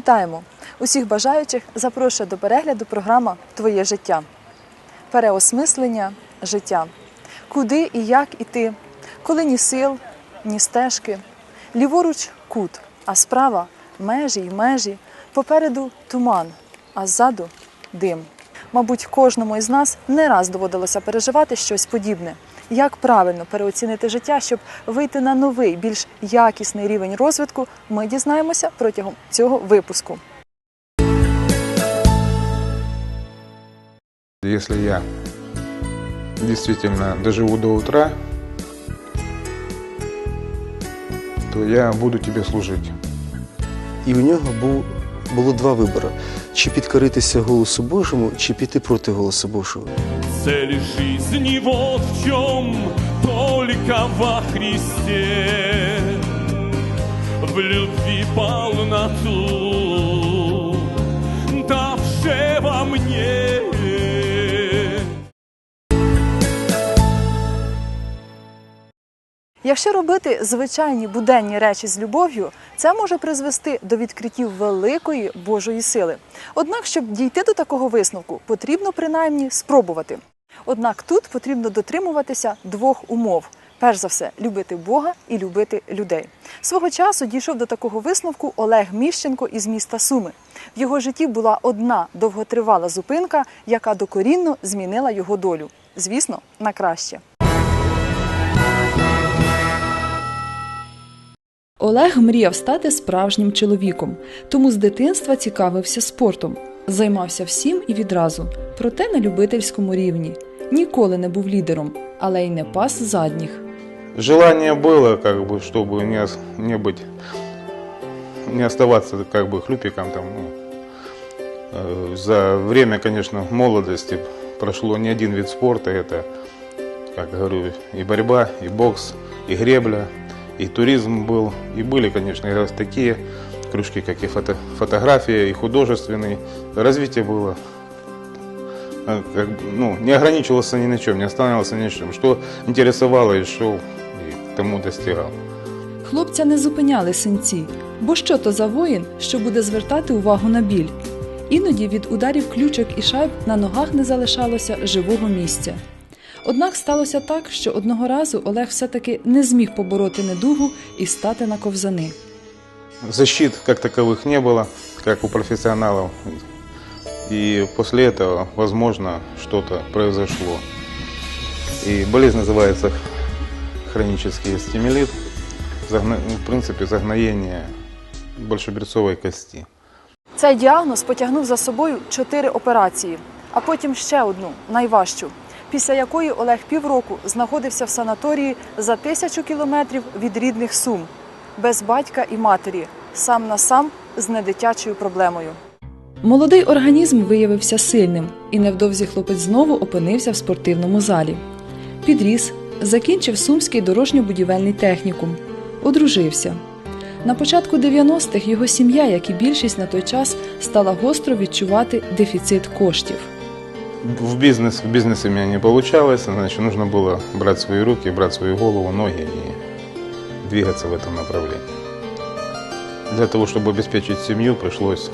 Вітаємо! Усіх бажаючих запрошую до перегляду програма Твоє життя. Переосмислення життя. Куди і як іти, коли ні сил, ні стежки. Ліворуч кут, а справа межі й межі. Попереду туман, а ззаду дим. Мабуть, кожному із нас не раз доводилося переживати щось подібне. Як правильно переоцінити життя, щоб вийти на новий, більш якісний рівень розвитку, ми дізнаємося протягом цього випуску. Если я действительно доживу до утра, то я буду тебе служить. І у нього був, було два вибори: чи підкоритися голосу Божому, чи піти проти голосу Божого. Цель жизни вот в чем, только во Христе, в любви полноту, давшего мне. Якщо робити звичайні буденні речі з любов'ю, це може призвести до відкриттів великої Божої сили. Однак, щоб дійти до такого висновку, потрібно принаймні спробувати. Однак тут потрібно дотримуватися двох умов: перш за все, любити Бога і любити людей. Свого часу дійшов до такого висновку Олег Міщенко із міста Суми. В його житті була одна довготривала зупинка, яка докорінно змінила його долю. Звісно, на краще. Олег мріяв стати справжнім чоловіком, тому з дитинства цікавився спортом, займався всім і відразу, проте на любительському рівні. Ніколи не був лідером, але й не пас задніх. Желание было, как бы, чтобы не, ос- не быть, не оставаться как бы хлюпиком там. ну. Э, За время, конечно, молодости прошло не один вид спорта. Это, как говорю, и борьба, и бокс, и гребля, и туризм был. И были, конечно, и раз такие кружки, как и фото, фотография, и художественный. Развитие было э, как бы, ну, не ограничивался ни на чем, не останавливался ни на чем. Что интересовало, и шел, и к тому достигал. Хлопця не зупиняли синці, бо що то за воїн, що буде звертати увагу на біль. Іноді від ударів ключок і шайб на ногах не залишалося живого місця. Однак сталося так, що одного разу Олег все-таки не зміг побороти недугу і стати на ковзани. Защит как таковых не было, как у профессионалов. И после этого, возможно, что-то произошло. И болезнь называется хронический стимулит. Загна- ну, В принципе, загноение большеберцовой кости. Цей діагноз потягнув за собою чотири операції, а потім ще одну, найважчу, після якої Олег півроку знаходився в санаторії за тисячу кілометрів від рідних сум, без батька і матері, сам на сам з недитячою проблемою. Молодий організм виявився сильним, і невдовзі хлопець знову опинився в спортивному залі. Підріс, закінчив Сумський дорожньо-будівельний технікум, одружився. На початку 90-х його сім'я, як і більшість на той час, стала гостро відчувати дефіцит коштів. В бизнес, в бизнесе у меня не получалось, значит, нужно было брать свои руки, брать свою голову, ноги и двигаться в этом направлении. Для того, чтобы обеспечить семью, пришлось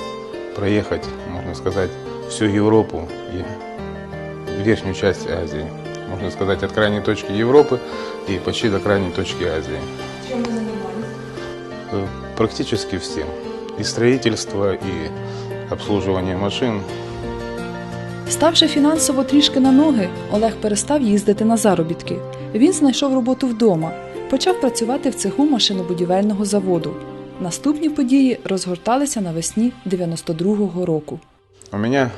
проехать, можно сказать, всю Европу и верхнюю часть Азии. Можно сказать, от крайней точки Европы и почти до крайней точки Азии. Чим ви займалися? Э, Практически всем. И строительство, и обслуживание машин, Ставши фінансово трішки на ноги, Олег перестав їздити на заробітки. Він знайшов роботу вдома, почав працювати в цеху машинобудівельного заводу. Наступні події розгорталися навесні 92-го року. У меня,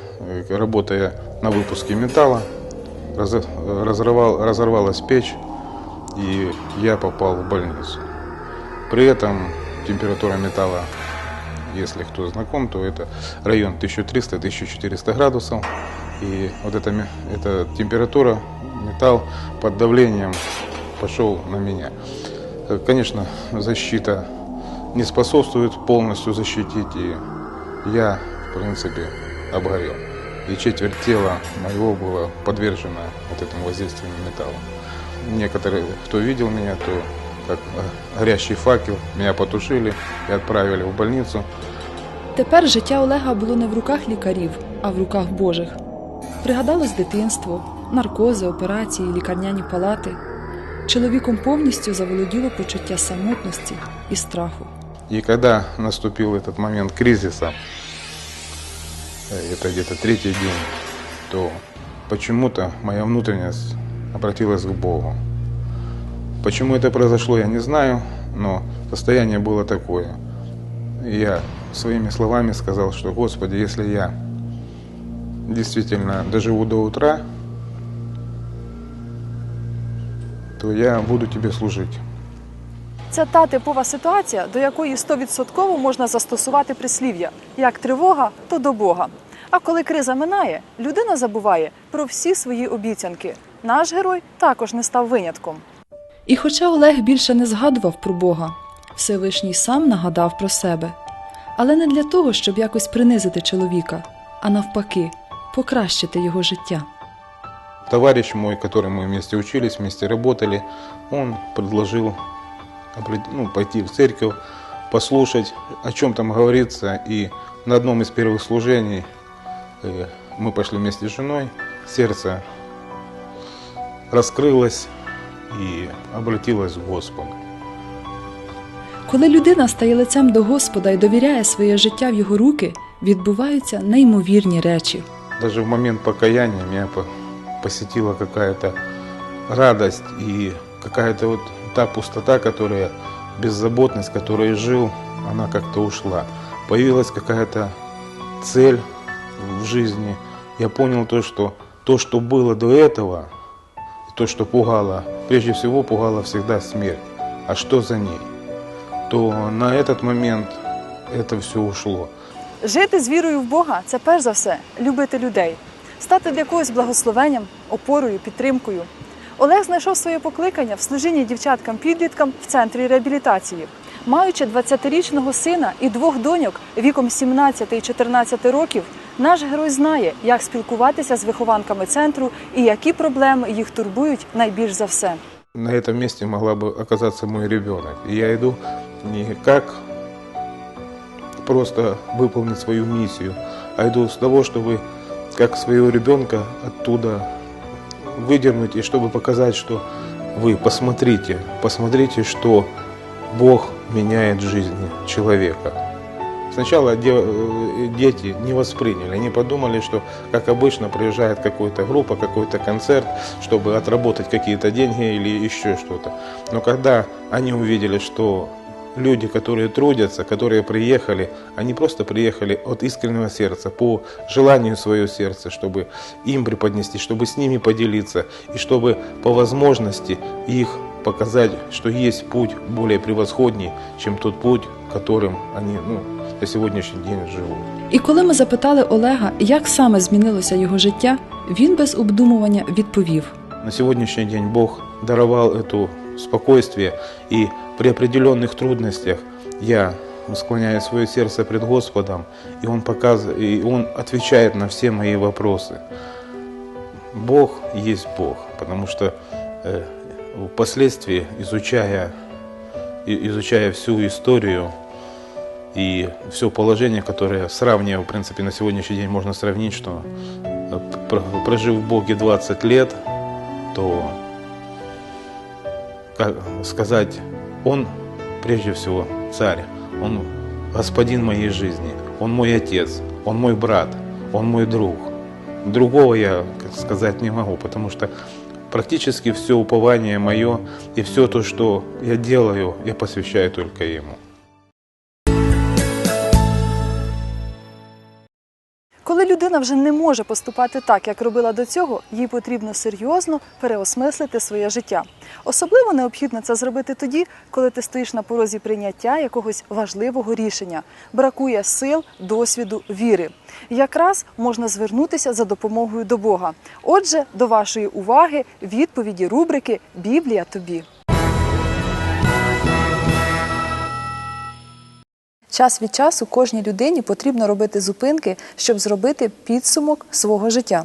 э, работая на выпуске металла, раз- э, разорвал, разорвалась печь, и я попал в больницу. При этом температура металла, если кто знаком, то это район 1300-1400 градусов. И вот эта, эта температура, металл под давлением пошел на меня. Э, Конечно, защита не способствует полностью защитить, и я, в принципе, обгорел. И четверть тела моего было подвержено вот этому воздействию металла. Некоторые, кто видел меня, то как э, горящий факел, меня потушили и отправили в больницу. Тепер життя Олега було не в руках лікарів, а в руках Божих. Пригадалось дитинство, наркози, операції, лікарняні палати. Чоловіком повністю заволоділо почуття самотності і страху. И когда наступил этот момент кризиса, э, это где-то третий день, то почему-то моя внутренность обратилась к Богу. Почему это произошло, я не знаю, но состояние было такое. Я своими словами сказал, что, Господи, если я действительно доживу до утра, то я буду Тебе служить. Це та типова ситуація, до якої 100% можна застосувати прислів'я як тривога, то до Бога. А коли криза минає, людина забуває про всі свої обіцянки. Наш герой також не став винятком. І хоча Олег більше не згадував про Бога, Всевишній сам нагадав про себе. Але не для того, щоб якось принизити чоловіка, а навпаки, покращити його життя. Товарищ мой, который мы вместе учились, вместе работали, он предложил опре- ну, пойти в церковь, послушать, о чем там говорится. И на одном из первых служений э, мы пошли вместе с женой, сердце раскрылось и обратилось к Господу. Коли людина стає лицем до Господа і довіряє своє життя в його руки, відбуваються неймовірні речі. Даже в момент покаяния меня посетила какая-то радость и какая-то вот та пустота, которая, беззаботность, которой жил, она как-то ушла. Появилась какая-то цель в жизни. Я понял то, что то, что было до этого, то, что пугало, прежде всего пугало всегда смерть. А что за ней? То на этот момент это все ушло. Жити з вірою в Бога це перш за все любити людей, стати для когось благословенням, опорою, підтримкою. Олег знайшов своє покликання в служінні дівчаткам-підліткам в центрі реабілітації. Маючи 20-річного сина і двох доньок віком 17 і 14 років, наш герой знає, як спілкуватися з вихованками центру і які проблеми їх турбують найбільш за все. на этом месте могла бы оказаться мой ребенок. И я иду не как просто выполнить свою миссию, а иду с того, чтобы как своего ребенка оттуда выдернуть и чтобы показать, что вы посмотрите, посмотрите, что Бог меняет жизни человека. Сначала э, дети не восприняли, они подумали, что, как обычно, приезжает какая-то группа, какой-то концерт, чтобы отработать какие-то деньги или еще что-то. Но когда они увидели, что люди, которые трудятся, которые приехали, они просто приехали от искреннего сердца, по желанию свое сердце, чтобы им преподнести, чтобы с ними поделиться, и чтобы по возможности их показать, что есть путь более превосходней, чем тот путь, которым они ну, на сегодняшний день живут. І коли ми запитали Олега, як саме змінилося його життя, він без обдумування відповів. На сегодняшний день Бог даровал это спокойствие, и при определенных трудностях я склоняю свое сердце пред Господом, и Он показывает, и Он отвечает на все мои вопросы. Бог есть Бог, потому что э, впоследствии, изучая, и- изучая всю историю И все положение, которое сравнивая, в принципе, на сегодняшний день можно сравнить, что пр- прожив в Боге 20 лет, то как сказать, Он прежде всего царь, Он господин моей жизни, Он мой отец, Он мой брат, Он мой друг. Другого я сказать не могу, потому что практически все упование мое и все то, что я делаю, я посвящаю только Ему. Людина вже не може поступати так, як робила до цього, їй потрібно серйозно переосмислити своє життя. Особливо необхідно це зробити тоді, коли ти стоїш на порозі прийняття якогось важливого рішення, бракує сил, досвіду, віри. Якраз можна звернутися за допомогою до Бога. Отже, до вашої уваги відповіді рубрики Біблія тобі. Час від часу кожній людині потрібно робити зупинки, щоб зробити підсумок свого життя.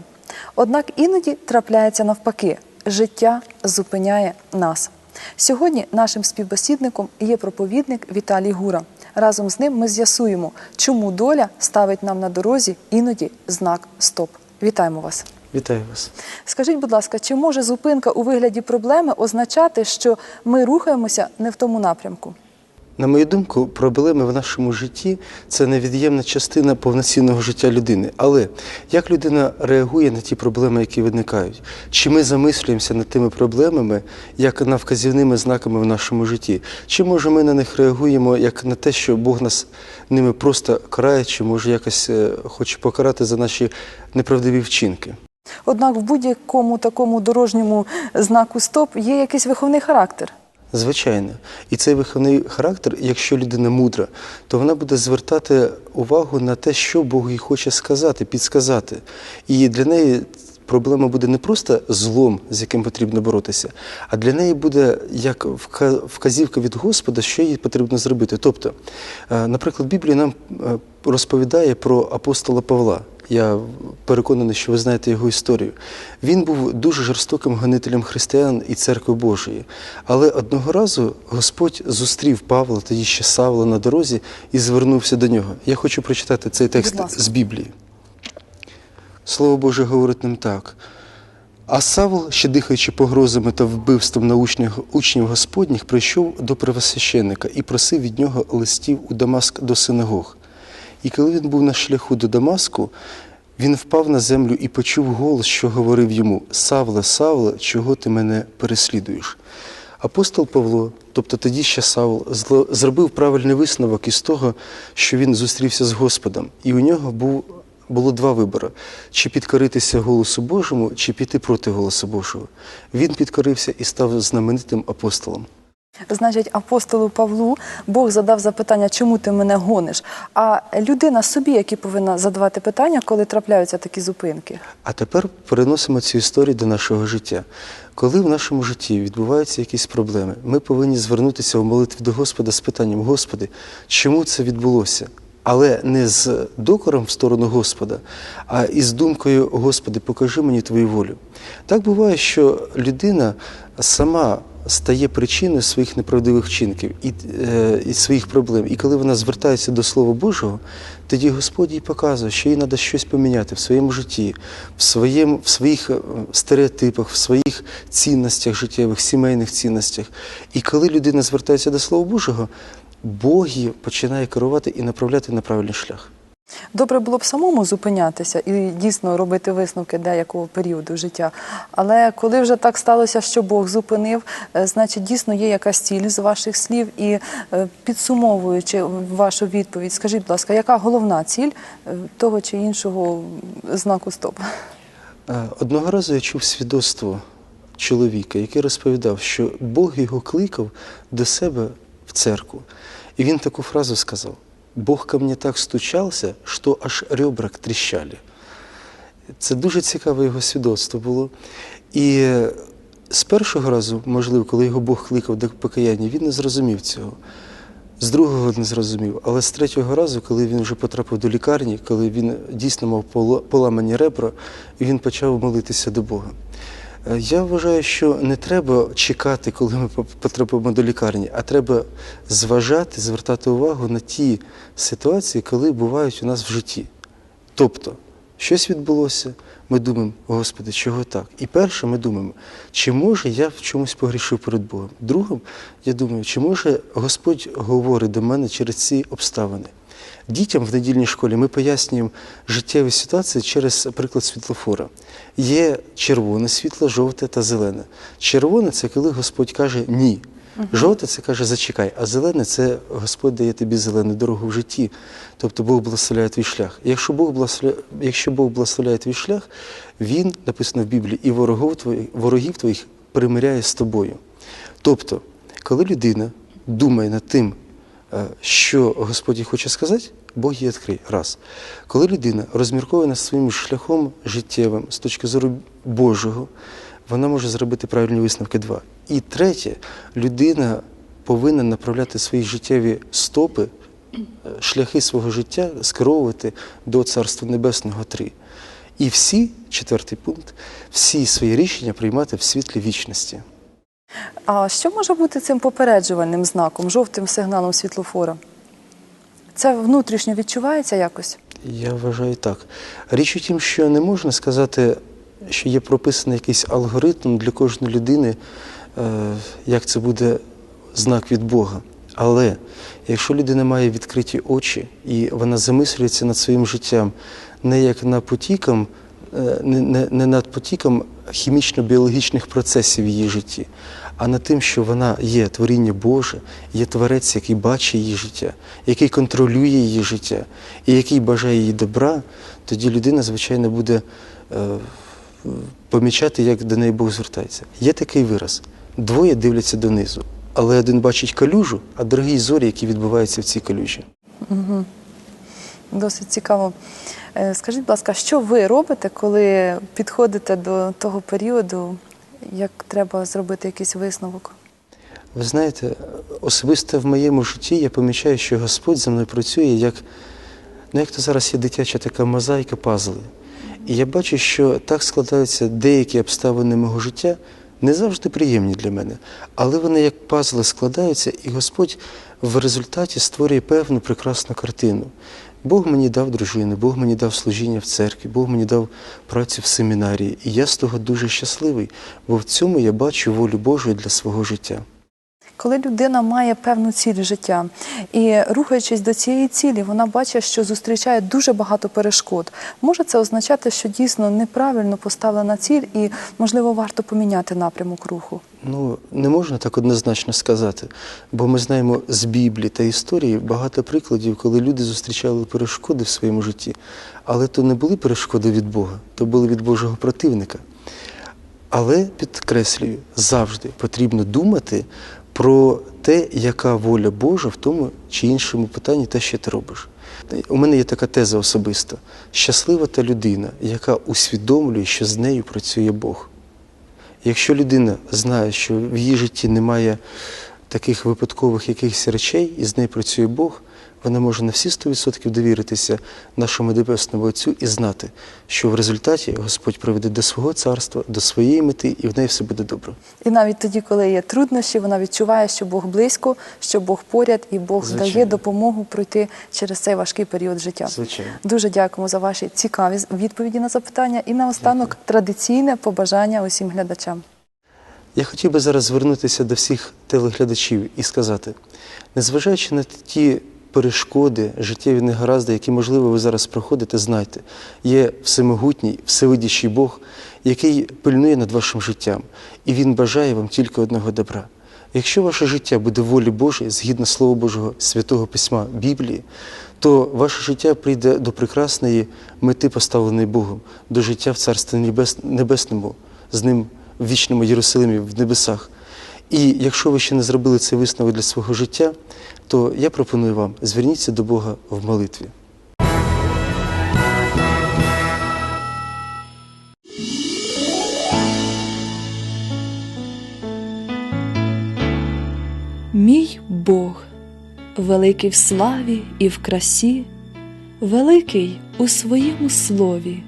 Однак іноді трапляється навпаки, життя зупиняє нас. Сьогодні нашим співбесідником є проповідник Віталій Гура. Разом з ним ми з'ясуємо, чому доля ставить нам на дорозі іноді знак Стоп. Вітаємо вас. Вітаю вас. Скажіть, будь ласка, чи може зупинка у вигляді проблеми означати, що ми рухаємося не в тому напрямку? На мою думку, проблеми в нашому житті це невід'ємна частина повноцінного життя людини. Але як людина реагує на ті проблеми, які виникають? Чи ми замислюємося над тими проблемами, як на вказівними знаками в нашому житті? Чи може ми на них реагуємо як на те, що Бог нас ними просто карає, чи може якось е, хоче покарати за наші неправдиві вчинки? Однак в будь-якому такому дорожньому знаку Стоп є якийсь виховний характер. Звичайно, і цей виховний характер, якщо людина мудра, то вона буде звертати увагу на те, що Бог їй хоче сказати, підсказати. І для неї проблема буде не просто злом, з яким потрібно боротися, а для неї буде як вказівка від Господа, що їй потрібно зробити. Тобто, е, наприклад, Біблія нам е, розповідає про апостола Павла. Я переконаний, що ви знаєте його історію. Він був дуже жорстоким гонителем християн і церкви Божої. Але одного разу Господь зустрів Павла, тоді ще Савла на дорозі, і звернувся до нього. Я хочу прочитати цей текст з Біблії. Слово Боже говорить нам так. А Савл, ще дихаючи погрозами та вбивством научних учнів Господніх, прийшов до первосвященника і просив від нього листів у Дамаск до синагог. І коли він був на шляху до Дамаску, він впав на землю і почув голос, що говорив йому: Савле, Савле, чого ти мене переслідуєш? Апостол Павло, тобто тоді ще Савл, зробив правильний висновок із того, що він зустрівся з Господом, і у нього був було два вибори: чи підкоритися голосу Божому, чи піти проти голосу Божого. Він підкорився і став знаменитим апостолом. Значить, апостолу Павлу Бог задав запитання, чому ти мене гониш? А людина собі, які повинна задавати питання, коли трапляються такі зупинки. А тепер переносимо цю історію до нашого життя. Коли в нашому житті відбуваються якісь проблеми, ми повинні звернутися у молитві до Господа з питанням: Господи, чому це відбулося? Але не з докором в сторону Господа, а із думкою Господи, покажи мені Твою волю. Так буває, що людина сама стає причиною своїх неправдивих вчинків і, е, і своїх проблем. І коли вона звертається до Слова Божого, тоді Господь їй показує, що їй треба щось поміняти в своєму житті, в, своєму, в своїх е, стереотипах, в своїх цінностях життєвих, сімейних цінностях. І коли людина звертається до Слова Божого, Бог її починає керувати і направляти на правильний шлях. Добре було б самому зупинятися і дійсно робити висновки деякого періоду життя. Але коли вже так сталося, що Бог зупинив, е, значить дійсно є якась ціль з ваших слів. І е, підсумовуючи вашу відповідь, скажіть, будь ласка, яка головна ціль е, того чи іншого знаку стоп? Одного разу я чув свідоцтво чоловіка, який розповідав, що Бог його кликав до себе в церкву. І він таку фразу сказав: Бог ко мне так стучався, що аж ребра тріщали. Це дуже цікаве його свідоцтво було. І з першого разу, можливо, коли його Бог кликав до покаяння, він не зрозумів цього. З другого не зрозумів, але з третього разу, коли він вже потрапив до лікарні, коли він дійсно мав поламані ребра, він почав молитися до Бога. Е, Я вважаю, що не треба чекати, коли ми потрапимо до лікарні, а треба зважати, звертати увагу на ті ситуації, коли бувають у нас в житті. Тобто, щось відбулося, ми думаємо, Господи, чого так? І перше, ми думаємо, чи може я в чомусь погрішив перед Богом? Другим, я думаю, чи може Господь говорить до мене через ці обставини? Дітям в недільній школі ми пояснюємо життєві ситуації через приклад світлофора. Є червоне світло, жовте та зелене. Червоне це коли Господь каже ні. Жовте це каже зачекай, а зелене це Господь дає тобі зелену дорогу в житті. Тобто Бог благословляє твій шлях. Якщо Бог благословляє, якщо Бог благословляє твій шлях, Він, написано в Біблії, і ворогів твоїх, ворогів твоїх примиряє з тобою. Тобто, коли людина думає над тим, що Господь хоче сказати, Бог її відкриє. Раз. Коли людина розмірковує над своїм шляхом життєвим з точки зору Божого, вона може зробити правильні висновки. Два. І третє, людина повинна направляти свої життєві стопи, е, шляхи свого життя скеровувати до Царства Небесного три. І всі, четвертий пункт, всі свої рішення приймати в світлі вічності. А що може бути цим попереджувальним знаком, жовтим сигналом світлофора? Це внутрішньо відчувається якось? Я вважаю так. Річ у тім, що не можна сказати, що є прописаний якийсь алгоритм для кожної людини, е, як це буде знак від Бога. Але якщо людина має відкриті очі і вона замислюється над своїм життям не як на потіком, е, не, не, не над потіком хімічно-біологічних процесів в її житті, а над тим, що вона є творіння Боже, є творець, який бачить її життя, який контролює її життя і який бажає їй добра, тоді людина, звичайно, буде е, помічати, як до неї Бог звертається. Є такий вираз: двоє дивляться донизу, але один бачить калюжу, а другий зорі, які відбуваються в цій калюжі. Досить цікаво. Е, Скажіть, будь ласка, що ви робите, коли підходите до того періоду, як треба зробити якийсь висновок? Ви знаєте, особисто в моєму житті я помічаю, що Господь за мною працює як, ну як то зараз є дитяча така мозаїка пазли. І я бачу, що так складаються деякі обставини мого життя, не завжди приємні для мене, але вони як пазли складаються, і Господь в результаті створює певну прекрасну картину. Бог мені дав дружину, Бог мені дав служіння в церкві, Бог мені дав працю в семінарії. І я з того дуже щасливий, бо в цьому я бачу волю Божу для свого життя. Коли людина має певну ціль життя і рухаючись до цієї цілі, вона бачить, що зустрічає дуже багато перешкод. Може це означати, що дійсно неправильно поставлена ціль, і можливо варто поміняти напрямок руху. Ну, не можна так однозначно сказати, бо ми знаємо з Біблії та історії багато прикладів, коли люди зустрічали перешкоди в своєму житті, але то не були перешкоди від Бога, то були від Божого противника. Але підкреслюю, завжди потрібно думати про те, яка воля Божа в тому чи іншому питанні, те, що ти робиш. У мене є така теза особиста: щаслива та людина, яка усвідомлює, що з нею працює Бог. Якщо людина знає, що в її житті немає таких випадкових якихось речей, і з нею працює Бог, вона може на всі 100% довіритися нашому Небесному Отцю і знати, що в результаті Господь приведе до свого царства, до своєї мети, і в неї все буде добре. І навіть тоді, коли є труднощі, вона відчуває, що Бог близько, що Бог поряд, і Бог Звичайно. дає допомогу пройти через цей важкий період життя. Звичайно. Дуже дякуємо за ваші цікаві відповіді на запитання. І наостанок традиційне побажання усім глядачам. Я хотів би зараз звернутися до всіх телеглядачів і сказати, незважаючи на ті перешкоди, життєві негаразди, які, можливо, ви зараз проходите, знайте, є всемогутній, всевидящий Бог, який пильнує над вашим життям, і Він бажає вам тільки одного добра. Якщо ваше життя буде волі Божої, згідно Слова Божого Святого Письма Біблії, то ваше життя прийде до прекрасної мети, поставленої Богом, до життя в Царстві Небесному, з ним в вічному Єрусалимі, в небесах. І якщо ви ще не зробили цей висновок для свого життя, то я пропоную вам зверніться до Бога в молитві. Мій Бог, великий в славі і в красі, великий у своєму слові,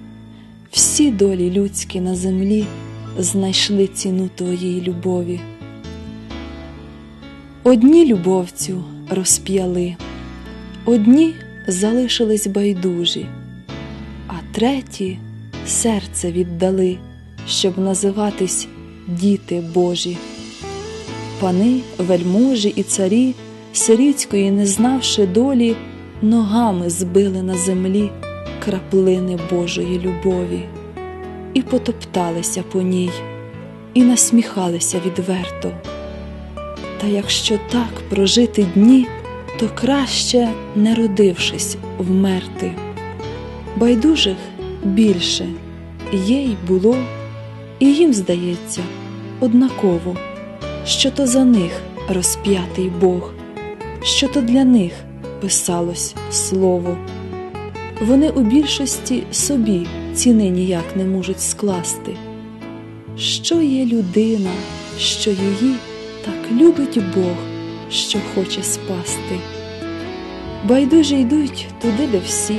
всі долі людські на землі знайшли ціну твоєї любові. Одні любовцю розп'яли, одні залишились байдужі, а треті серце віддали, щоб називатись діти Божі. Пани, вельможі і царі, сирітської, не знавши долі, ногами збили на землі краплини Божої любові, і потопталися по ній, і насміхалися відверто. Та якщо так прожити дні, то краще, не родившись, вмерти. Байдужих більше є й було, і їм здається однаково що то за них розп'ятий Бог, що то для них писалось слово. Вони у більшості собі ціни ніяк не можуть скласти. Що є людина, що її так любить Бог, що хоче спасти? Байдужі йдуть туди, де всі,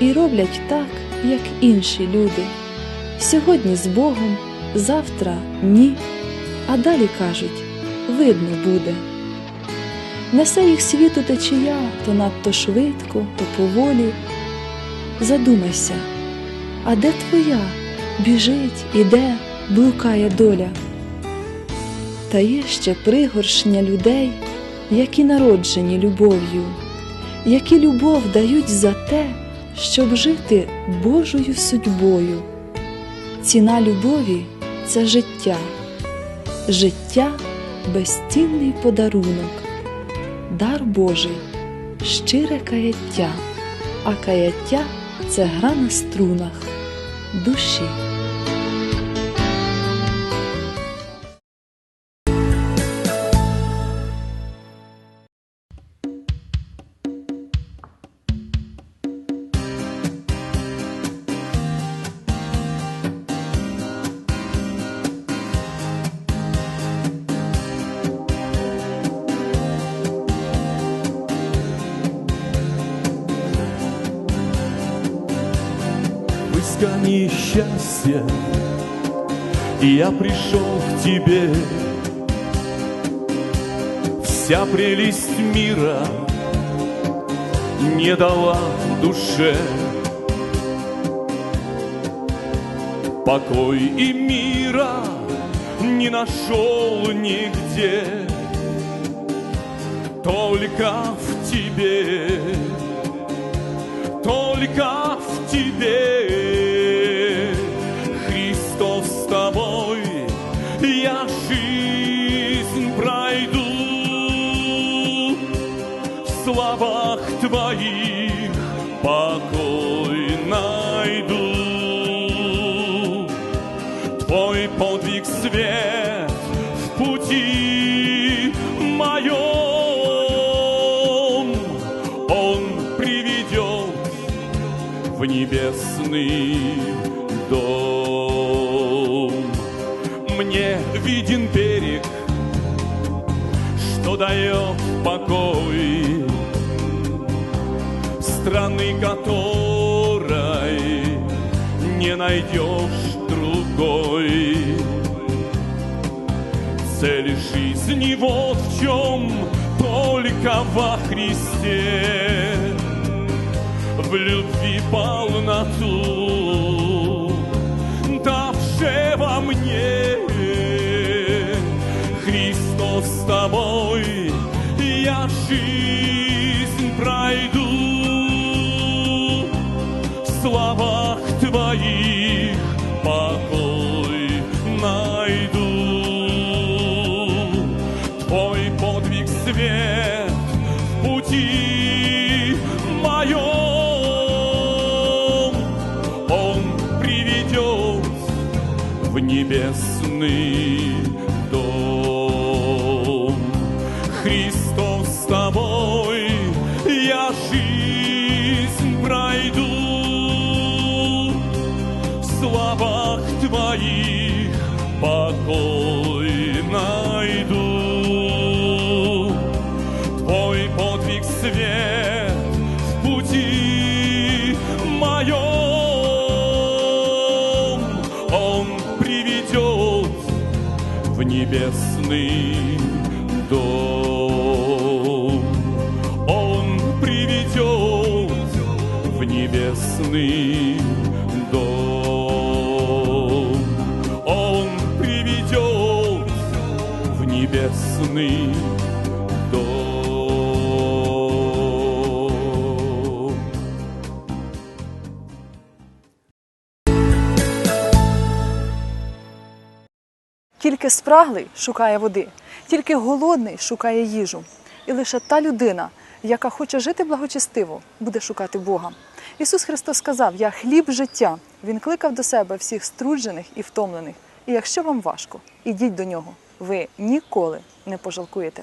і роблять так, як інші люди. Сьогодні з Богом, завтра ні. А далі кажуть, видно буде. Несе їх світу течія то надто швидко, то поволі. Задумайся, а де твоя біжить, іде, блукає доля? Та є ще пригоршня людей, які народжені любов'ю, які любов дають за те, щоб жити Божою судьбою. Ціна любові це життя, життя безцінний подарунок, дар Божий, щире каяття, а каяття це гра на струнах душі. В искании счастья Я пришел к тебе. Вся прелесть мира Не дала душе. Покой и мира Не нашел нигде. Только в тебе. Только в тебе, твоих покой найду. Твой подвиг свет в пути моем, Он приведет в небесный найдешь другой. Цель жизни вот в чем, только во Христе. В любви полноту, давши во мне. Христос с тобой, я жизнь словах твоих покой найду. Твой подвиг свет в пути моем, Он приведет в небесный небесный дом. Тільки спраглий шукає води, тільки голодний шукає їжу. І лише та людина, яка хоче жити благочестиво, буде шукати Бога. Ісус Христос сказав: Я хліб життя. Він кликав до себе всіх струджених і втомлених. І якщо вам важко, ідіть до нього. Ви ніколи не пожалкуєте.